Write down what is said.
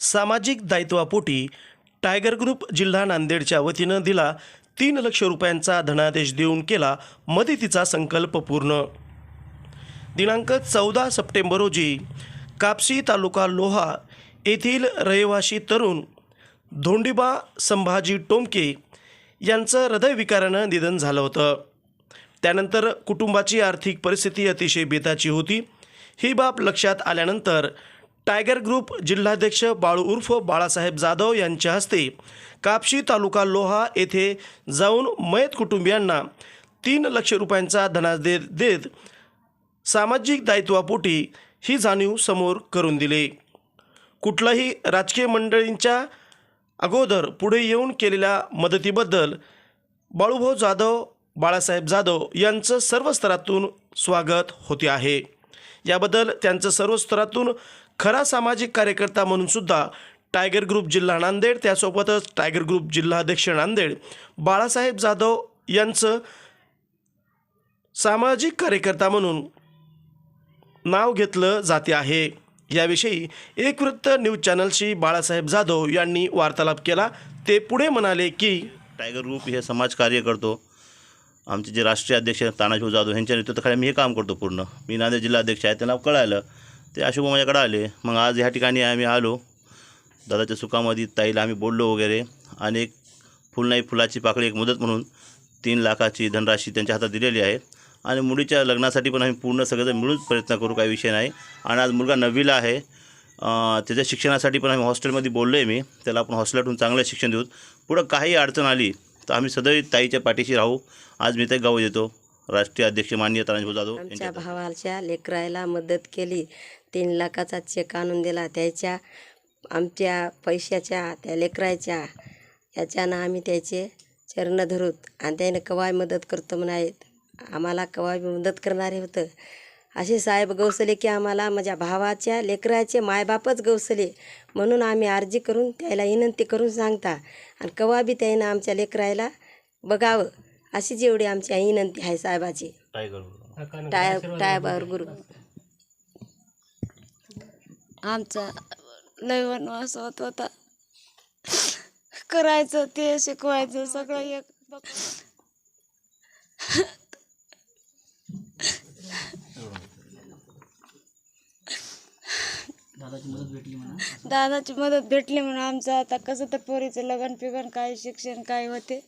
सामाजिक दायित्वापोटी tiger group जिल्हा नांदेडच्या वतीनं दिला तीन लक्ष रुपयांचा धनादेश देऊन केला मदतीचा संकल्प पूर्ण. दिनांक चौदा सप्टेंबर रोजी कापसी तालुका लोहा येथील रहिवासी तरुण धोंडीबा संभाजी टोमके यांचं हृदयविकारानं निधन झालं होतं. त्यानंतर कुटुंबाची आर्थिक परिस्थिती अतिशय बेताची होती. ही बाब लक्षात आल्यानंतर टायगर ग्रुप जिल्हाध्यक्ष बाळू उर्फ बाळासाहेब जाधव यांच्या हस्ते कापशी तालुका लोहा येथे जाऊन मयत कुटुंबियांना तीन लक्ष रुपयांचा धनादेश देत सामाजिक दायित्वापोटी ही जाणीव समोर करून दिले. कुठलाही राजकीय मंडळींच्या अगोदर पुढे येऊन केलेल्या मदतीबद्दल बाळूभाऊ जाधव बाळासाहेब जाधव यांचं सर्व स्तरातून स्वागत होते आहे. याबद्दल त्यांचं सर्व स्तरातून खरा सामाजिक कार्यकर्ता म्हणून सुद्धा टायगर ग्रुप जिल्हा नांदेड त्यासोबतच टायगर ग्रुप जिल्हाध्यक्ष नांदेड बाळासाहेब जाधव यांचं सामाजिक कार्यकर्ता म्हणून नाव घेतलं जाते आहे. याविषयी एक वृत्त न्यूज चॅनलशी बाळासाहेब जाधव यांनी वार्तालाप केला. ते पुढे म्हणाले की टायगर ग्रुप हे समाजकार्य करतो. आमचे जे राष्ट्रीय अध्यक्ष तानाजी जाधव यांच्या नेतृत्वाखाली मी हे काम करतो पूर्ण. मी नांदेड जिल्हा अध्यक्ष आहे त्यांना कळायलं ते अशोक माझ्याकडे आले. मग आज ह्या ठिकाणी आम्ही आलो. दादाच्या सुखामध्ये ताईला आम्ही बोललो वगैरे. आणि एक फुल नाही फुलाची पाकळी एक मदत म्हणून तीन लाखाची धनराशी त्यांच्या हातात दिलेली आहे. आणि मुलीच्या लग्नासाठी पण आम्ही पूर्ण सगळेजण मिळून प्रयत्न करू काही विषय नाही. आणि आज मुलगा नववीला आहे. त्याच्या शिक्षणासाठी पण आम्ही हॉस्टेलमध्ये बोललो आहे मी. त्याला आपण हॉस्टेलातून चांगलं शिक्षण देऊ. पुढं काही अडचण आली तर आम्ही सदैव ताईच्या पाठीशी राहू. आज मी ते गाव येतो. राष्ट्रीय अध्यक्ष माननीय तानाजी जाधव यांच्या भावाच्या लेकरायला मदत केली. तीन लाखाचा चेक आणून दिला. त्याच्या आमच्या पैशाच्या त्या लेकराच्या याच्यानं आम्ही त्याचे चरण धरूत. आणि त्याने कवाय मदत करतो म्हणायत. आम्हाला कवाय मदत करणारे होतं. असे साहेब गौसले की आम्हाला माझ्या भावाच्या लेकराचे मायबापच गौसले. म्हणून आम्ही अर्जी करून त्याला विनंती करून सांगता. आणि कवा बी त्यानं आमच्या लेकरायला बघावं. अशी जेवढी आमची विनंती आहे साहेबाची. टाय टायबावर गुरु. आमचा लय वनवास होत होता. करायचं ते शिकवायचं सगळं एक दादाची मदत भेटली म्हणून आमचं आता कसं तर पोरीचं लग्न पिगन काय शिक्षण काय होते.